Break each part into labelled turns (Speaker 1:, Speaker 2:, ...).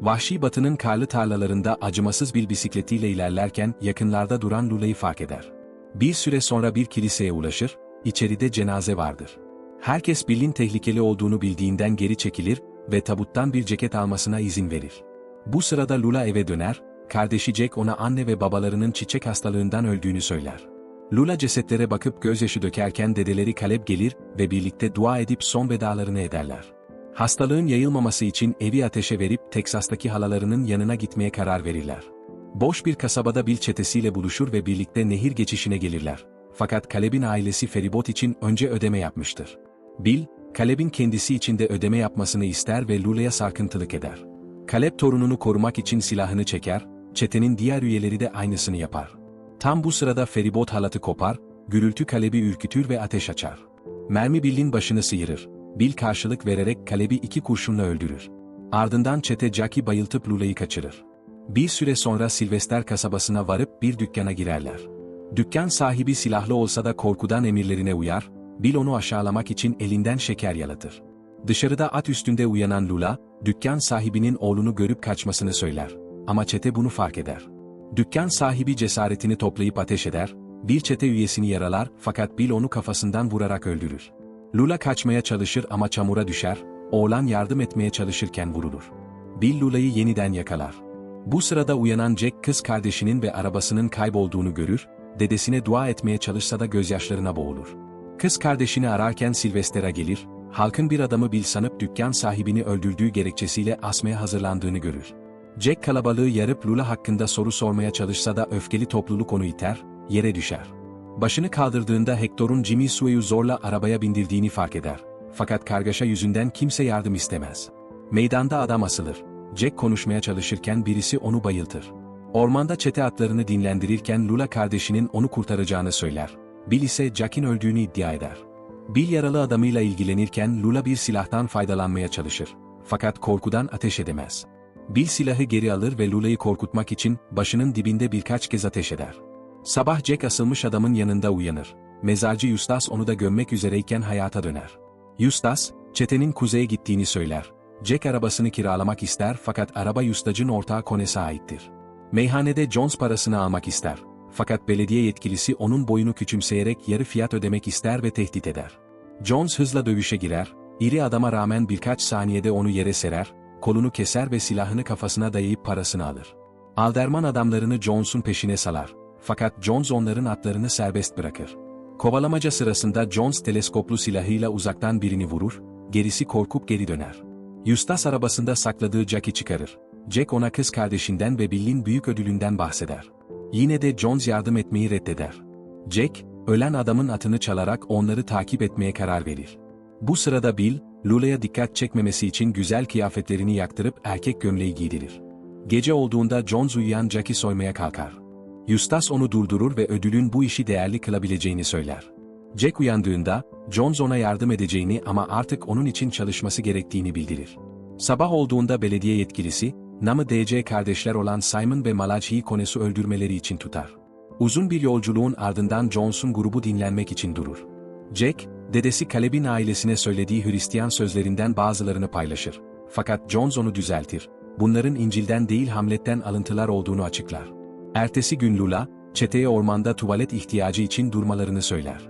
Speaker 1: Vahşi batının karlı tarlalarında acımasız bir bisikletiyle ilerlerken yakınlarda duran Lula'yı fark eder. Bir süre sonra bir kiliseye ulaşır, içeride cenaze vardır. Herkes Bill'in tehlikeli olduğunu bildiğinden geri çekilir ve tabuttan bir ceket almasına izin verir. Bu sırada Lula eve döner, kardeşi Jack ona anne ve babalarının çiçek hastalığından öldüğünü söyler. Lula cesetlere bakıp gözyaşı dökerken dedeleri Caleb gelir ve birlikte dua edip son vedalarını ederler. Hastalığın yayılmaması için evi ateşe verip Teksas'taki halalarının yanına gitmeye karar verirler. Boş bir kasabada Bill çetesiyle buluşur ve birlikte nehir geçişine gelirler. Fakat Caleb'in ailesi feribot için önce ödeme yapmıştır. Bill, Caleb'in kendisi için de ödeme yapmasını ister ve Lula'ya sarkıntılık eder. Caleb torununu korumak için silahını çeker, çetenin diğer üyeleri de aynısını yapar. Tam bu sırada feribot halatı kopar, gürültü Caleb'i ürkütür ve ateş açar. Mermi Bill'in başını sıyırır. Bill karşılık vererek Caleb'i iki kurşunla öldürür. Ardından çete Jackie bayıltıp Lula'yı kaçırır. Bir süre sonra Sylvester kasabasına varıp bir dükkana girerler. Dükkan sahibi silahlı olsa da korkudan emirlerine uyar, Bill onu aşağılamak için elinden şeker yalatır. Dışarıda at üstünde uyanan Lula, dükkan sahibinin oğlunu görüp kaçmasını söyler. Ama çete bunu fark eder. Dükkan sahibi cesaretini toplayıp ateş eder, bir çete üyesini yaralar fakat Bill onu kafasından vurarak öldürür. Lula kaçmaya çalışır ama çamura düşer, oğlan yardım etmeye çalışırken vurulur. Bill Lula'yı yeniden yakalar. Bu sırada uyanan Jack kız kardeşinin ve arabasının kaybolduğunu görür, dedesine dua etmeye çalışsa da gözyaşlarına boğulur. Kız kardeşini ararken Sylvester'a gelir, halkın bir adamı Bill sanıp dükkan sahibini öldürdüğü gerekçesiyle asmaya hazırlandığını görür. Jack kalabalığı yarıp Lula hakkında soru sormaya çalışsa da öfkeli topluluk onu iter, yere düşer. Başını kaldırdığında Hector'un Jimmy Sue'yu zorla arabaya bindirdiğini fark eder. Fakat kargaşa yüzünden kimse yardım istemez. Meydanda adam asılır. Jack konuşmaya çalışırken birisi onu bayıltır. Ormanda çete atlarını dinlendirirken Lula kardeşinin onu kurtaracağını söyler. Bill ise Jack'in öldüğünü iddia eder. Bill yaralı adamıyla ilgilenirken Lula bir silahtan faydalanmaya çalışır. Fakat korkudan ateş edemez. Bill silahı geri alır ve Lula'yı korkutmak için başının dibinde birkaç kez ateş eder. Sabah Jack asılmış adamın yanında uyanır. Mezarcı Eustace onu da gömmek üzereyken hayata döner. Eustace, çetenin kuzeye gittiğini söyler. Jack arabasını kiralamak ister fakat araba Eustace'ın ortağı Cones'e aittir. Meyhanede Jones parasını almak ister. Fakat belediye yetkilisi onun boyunu küçümseyerek yarı fiyat ödemek ister ve tehdit eder. Jones hızla dövüşe girer, iri adama rağmen birkaç saniyede onu yere serer, kolunu keser ve silahını kafasına dayayıp parasını alır. Alderman adamlarını Jones'un peşine salar. Fakat Jones onların atlarını serbest bırakır. Kovalamaca sırasında Jones teleskoplu silahıyla uzaktan birini vurur, gerisi korkup geri döner. Eustace arabasında sakladığı Jack'i çıkarır. Jack ona kız kardeşinden ve Bill'in büyük ödülünden bahseder. Yine de Jones yardım etmeyi reddeder. Jack, ölen adamın atını çalarak onları takip etmeye karar verir. Bu sırada Bill, Lula'ya dikkat çekmemesi için güzel kıyafetlerini yaktırıp erkek gömleği giydirir. Gece olduğunda Jones uyuyan Jack'i soymaya kalkar. Eustace onu durdurur ve ödülün bu işi değerli kılabileceğini söyler. Jack uyandığında, Jones ona yardım edeceğini ama artık onun için çalışması gerektiğini bildirir. Sabah olduğunda belediye yetkilisi, Namı DC kardeşler olan Simon ve Malachi'yi Cones'u öldürmeleri için tutar. Uzun bir yolculuğun ardından Jones'un grubu dinlenmek için durur. Jack, dedesi Caleb'in ailesine söylediği Hristiyan sözlerinden bazılarını paylaşır. Fakat Jones onu düzeltir. Bunların İncil'den değil Hamlet'ten alıntılar olduğunu açıklar. Ertesi gün Lula, çeteye ormanda tuvalet ihtiyacı için durmalarını söyler.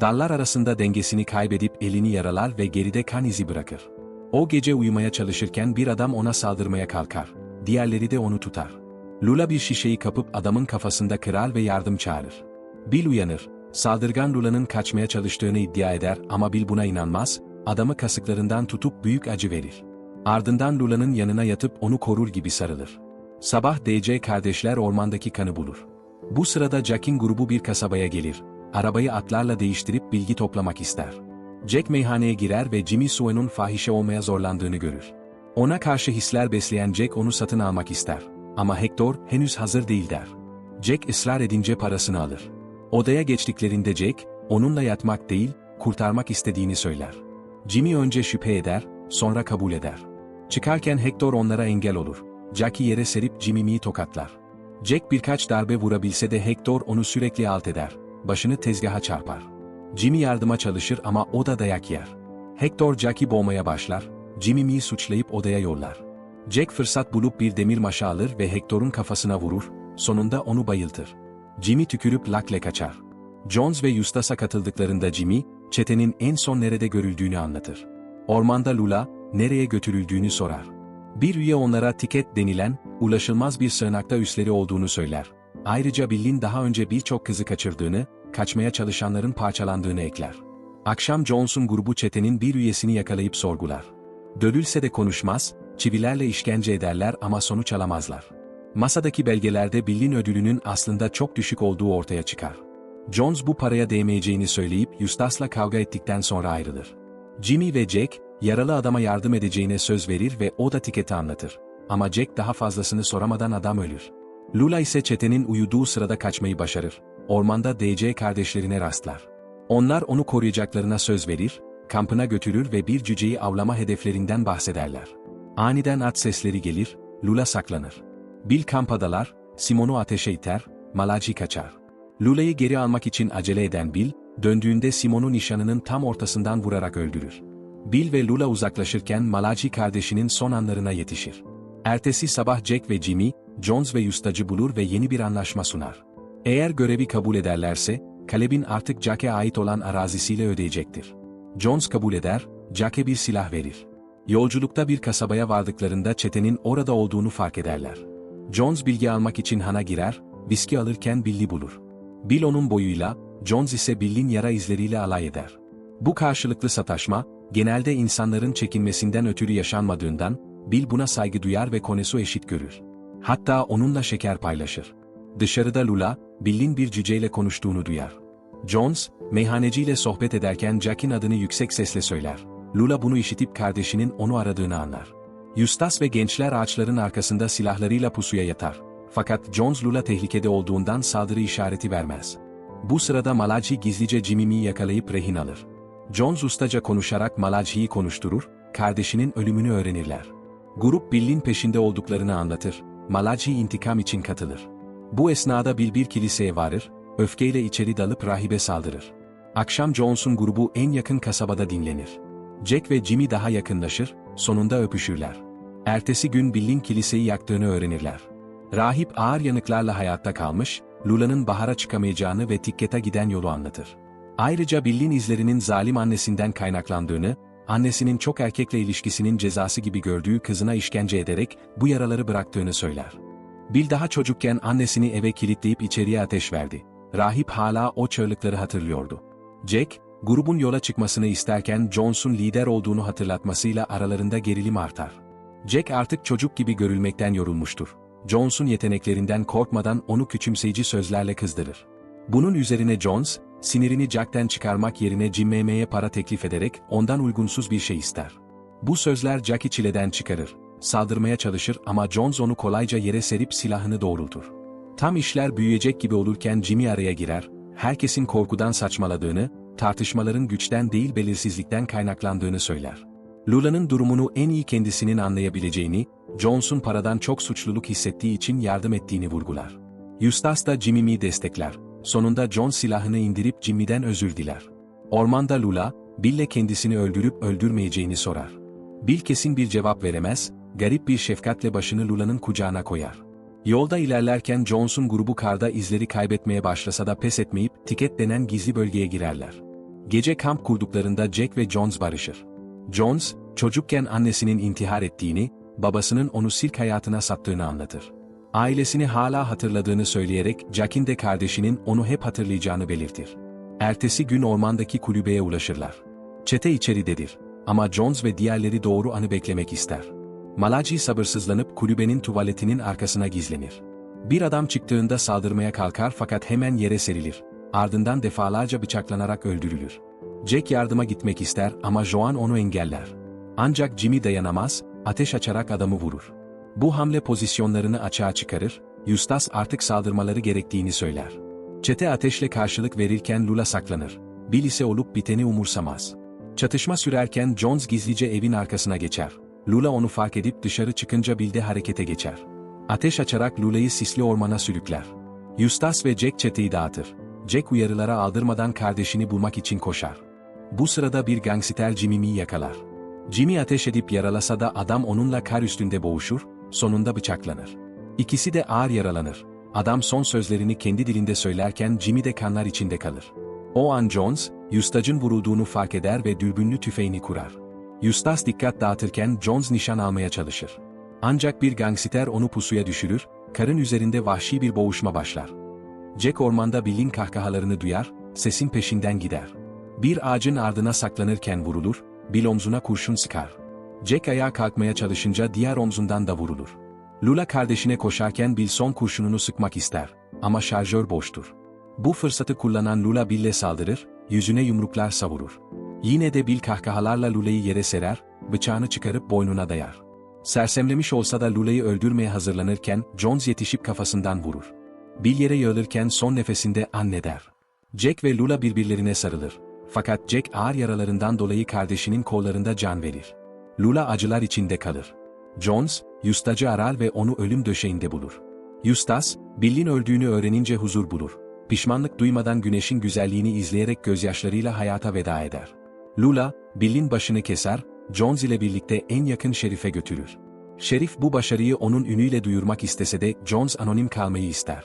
Speaker 1: Dallar arasında dengesini kaybedip elini yaralar ve geride kan izi bırakır. O gece uyumaya çalışırken bir adam ona saldırmaya kalkar. Diğerleri de onu tutar. Lula bir şişeyi kapıp adamın kafasında kırar ve yardım çağırır. Bill uyanır. Saldırgan Lula'nın kaçmaya çalıştığını iddia eder ama Bill buna inanmaz, adamı kasıklarından tutup büyük acı verir. Ardından Lula'nın yanına yatıp onu korur gibi sarılır. Sabah DC kardeşler ormandaki kanı bulur. Bu sırada Jack'in grubu bir kasabaya gelir. Arabayı atlarla değiştirip bilgi toplamak ister. Jack meyhaneye girer ve Jimmy Sue'nun fahişe olmaya zorlandığını görür. Ona karşı hisler besleyen Jack onu satın almak ister. Ama Hector henüz hazır değil der. Jack ısrar edince parasını alır. Odaya geçtiklerinde Jack, onunla yatmak değil, kurtarmak istediğini söyler. Jimmy önce şüphe eder, sonra kabul eder. Çıkarken Hector onlara engel olur. Jack'i yere serip Jimmy'yi tokatlar. Jack birkaç darbe vurabilse de Hector onu sürekli alt eder. Başını tezgaha çarpar. Jimmy yardıma çalışır ama o da dayak yer. Hector Jack'i boğmaya başlar, Jimmy'yi suçlayıp odaya yollar. Jack fırsat bulup bir demir maşa alır ve Hector'un kafasına vurur, sonunda onu bayıltır. Jimmy tükürüp lakle kaçar. Jones ve Eustace'a katıldıklarında Jimmy, çetenin en son nerede görüldüğünü anlatır. Ormanda Lula, nereye götürüldüğünü sorar. Bir üye onlara tiket denilen, ulaşılmaz bir sığınakta üsleri olduğunu söyler. Ayrıca Bill'in daha önce birçok kızı kaçırdığını, kaçmaya çalışanların parçalandığını ekler. Akşam Jones'un grubu çetenin bir üyesini yakalayıp sorgular. Dölülse de konuşmaz, çivilerle işkence ederler ama sonuç alamazlar. Masadaki belgelerde Bill'in ödülünün aslında çok düşük olduğu ortaya çıkar. Jones bu paraya değmeyeceğini söyleyip Eustace'la kavga ettikten sonra ayrılır. Jimmy ve Jack, yaralı adama yardım edeceğine söz verir ve o da tiketi anlatır. Ama Jack daha fazlasını soramadan adam ölür. Lula ise çetenin uyuduğu sırada kaçmayı başarır. Ormanda DC kardeşlerine rastlar. Onlar onu koruyacaklarına söz verir, kampına götürür ve bir cüceyi avlama hedeflerinden bahsederler. Aniden at sesleri gelir, Lula saklanır. Bill kampadalar, Simon'u ateşe iter, Malachi kaçar. Lula'yı geri almak için acele eden Bill, döndüğünde Simon'u nişanının tam ortasından vurarak öldürür. Bill ve Lula uzaklaşırken Malachi kardeşinin son anlarına yetişir. Ertesi sabah Jack ve Jimmy, Jones ve Yustacı bulur ve yeni bir anlaşma sunar. Eğer görevi kabul ederlerse, Caleb'in artık Jack'e ait olan arazisiyle ödeyecektir. Jones kabul eder, Jack'e bir silah verir. Yolculukta bir kasabaya vardıklarında çetenin orada olduğunu fark ederler. Jones bilgi almak için hana girer, viski alırken Bill'i bulur. Bill onun boyuyla, Jones ise Bill'in yara izleriyle alay eder. Bu karşılıklı sataşma, genelde insanların çekinmesinden ötürü yaşanmadığından, Bill buna saygı duyar ve Konesu eşit görür. Hatta onunla şeker paylaşır. Dışarıda Lula, Bill'in bir cüceyle konuştuğunu duyar. Jones, meyhaneciyle sohbet ederken Jack'in adını yüksek sesle söyler. Lula bunu işitip kardeşinin onu aradığını anlar. Eustace ve gençler ağaçların arkasında silahlarıyla pusuya yatar. Fakat Jones Lula tehlikede olduğundan saldırı işareti vermez. Bu sırada Malachi gizlice Jimmy'yi yakalayıp rehin alır. Jones ustaca konuşarak Malachi'yi konuşturur, kardeşinin ölümünü öğrenirler. Grup Bill'in peşinde olduklarını anlatır. Malachi intikam için katılır. Bu esnada Bill bir kiliseye varır, öfkeyle içeri dalıp rahibe saldırır. Akşam Jones'un grubu en yakın kasabada dinlenir. Jack ve Jimmy daha yakınlaşır, sonunda öpüşürler. Ertesi gün Bill'in kiliseyi yaktığını öğrenirler. Rahip ağır yanıklarla hayatta kalmış, Lula'nın bahara çıkamayacağını ve Tikket'a giden yolu anlatır. Ayrıca Bill'in izlerinin zalim annesinden kaynaklandığını, annesinin çok erkekle ilişkisinin cezası gibi gördüğü kızına işkence ederek bu yaraları bıraktığını söyler. Bill daha çocukken annesini eve kilitleyip içeriye ateş verdi. Rahip hala o çığlıkları hatırlıyordu. Jack, grubun yola çıkmasını isterken Jones'un lider olduğunu hatırlatmasıyla aralarında gerilim artar. Jack artık çocuk gibi görülmekten yorulmuştur. Jones'un yeteneklerinden korkmadan onu küçümseyici sözlerle kızdırır. Bunun üzerine Jones, sinirini Jack'ten çıkarmak yerine Jim Meme'ye para teklif ederek ondan uygunsuz bir şey ister. Bu sözler Jack'i çileden çıkarır. Saldırmaya çalışır ama Jones onu kolayca yere serip silahını doğrultur. Tam işler büyüyecek gibi olurken Jimmy araya girer, herkesin korkudan saçmaladığını, tartışmaların güçten değil belirsizlikten kaynaklandığını söyler. Lula'nın durumunu en iyi kendisinin anlayabileceğini, Jones'un paradan çok suçluluk hissettiği için yardım ettiğini vurgular. Eustace da Jimmy'yi destekler. Sonunda John silahını indirip Jimmy'den özür diler. Ormanda Lula, Bill'le kendisini öldürüp öldürmeyeceğini sorar. Bill kesin bir cevap veremez, garip bir şefkatle başını Lula'nın kucağına koyar. Yolda ilerlerken Jones'un grubu karda izleri kaybetmeye başlasa da pes etmeyip tiket denen gizli bölgeye girerler. Gece kamp kurduklarında Jack ve Jones barışır. Jones, çocukken annesinin intihar ettiğini, babasının onu sirk hayatına sattığını anlatır. Ailesini hala hatırladığını söyleyerek Jack'in de kardeşinin onu hep hatırlayacağını belirtir. Ertesi gün ormandaki kulübeye ulaşırlar. Çete içeridedir. Ama Jones ve diğerleri doğru anı beklemek ister. Malachi sabırsızlanıp kulübenin tuvaletinin arkasına gizlenir. Bir adam çıktığında saldırmaya kalkar fakat hemen yere serilir. Ardından defalarca bıçaklanarak öldürülür. Jack yardıma gitmek ister ama Joan onu engeller. Ancak Jimmy dayanamaz, ateş açarak adamı vurur. Bu hamle pozisyonlarını açığa çıkarır, Eustace artık saldırmaları gerektiğini söyler. Çete ateşle karşılık verirken Lula saklanır. Bill ise olup biteni umursamaz. Çatışma sürerken Jones gizlice evin arkasına geçer. Lula onu fark edip dışarı çıkınca Bill de harekete geçer. Ateş açarak Lula'yı sisli ormana sürükler. Eustace ve Jack çeteyi dağıtır. Jack uyarılara aldırmadan kardeşini bulmak için koşar. Bu sırada bir gangster Jimmy'yi yakalar. Jimmy ateş edip yaralasa da adam onunla kar üstünde boğuşur, sonunda bıçaklanır. İkisi de ağır yaralanır. Adam son sözlerini kendi dilinde söylerken Jimmy de kanlar içinde kalır. O an Jones, Eustace'ın vurulduğunu fark eder ve dürbünlü tüfeğini kurar. Eustace dikkat dağıtırken Jones nişan almaya çalışır. Ancak bir gangster onu pusuya düşürür, karın üzerinde vahşi bir boğuşma başlar. Jack ormanda Bill'in kahkahalarını duyar, sesin peşinden gider. Bir ağacın ardına saklanırken vurulur, Bill omzuna kurşun sıkar. Jack ayağa kalkmaya çalışınca diğer omzundan da vurulur. Lula kardeşine koşarken Bill son kurşununu sıkmak ister. Ama şarjör boştur. Bu fırsatı kullanan Lula Bill'e saldırır, yüzüne yumruklar savurur. Yine de Bill kahkahalarla Lula'yı yere serer, bıçağını çıkarıp boynuna dayar. Sersemlemiş olsa da Lula'yı öldürmeye hazırlanırken Jones yetişip kafasından vurur. Bill yere yığılırken son nefesinde anne der. Jack ve Lula birbirlerine sarılır. Fakat Jack ağır yaralarından dolayı kardeşinin kollarında can verir. Lula acılar içinde kalır. Jones, Eustace'ı arar ve onu ölüm döşeğinde bulur. Eustace, Bill'in öldüğünü öğrenince huzur bulur. Pişmanlık duymadan güneşin güzelliğini izleyerek gözyaşlarıyla hayata veda eder. Lula, Bill'in başını keser, Jones ile birlikte en yakın şerife götürür. Şerif bu başarıyı onun ünüyle duyurmak istese de Jones anonim kalmayı ister.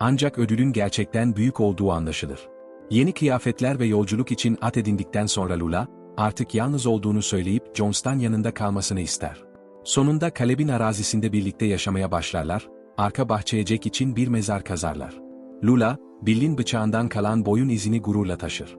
Speaker 1: Ancak ödülün gerçekten büyük olduğu anlaşılır. Yeni kıyafetler ve yolculuk için at edindikten sonra Lula, artık yalnız olduğunu söyleyip Jones'tan yanında kalmasını ister. Sonunda Kaleb'in arazisinde birlikte yaşamaya başlarlar, arka bahçeye Jack için bir mezar kazarlar. Lula, Bill'in bıçağından kalan boyun izini gururla taşır.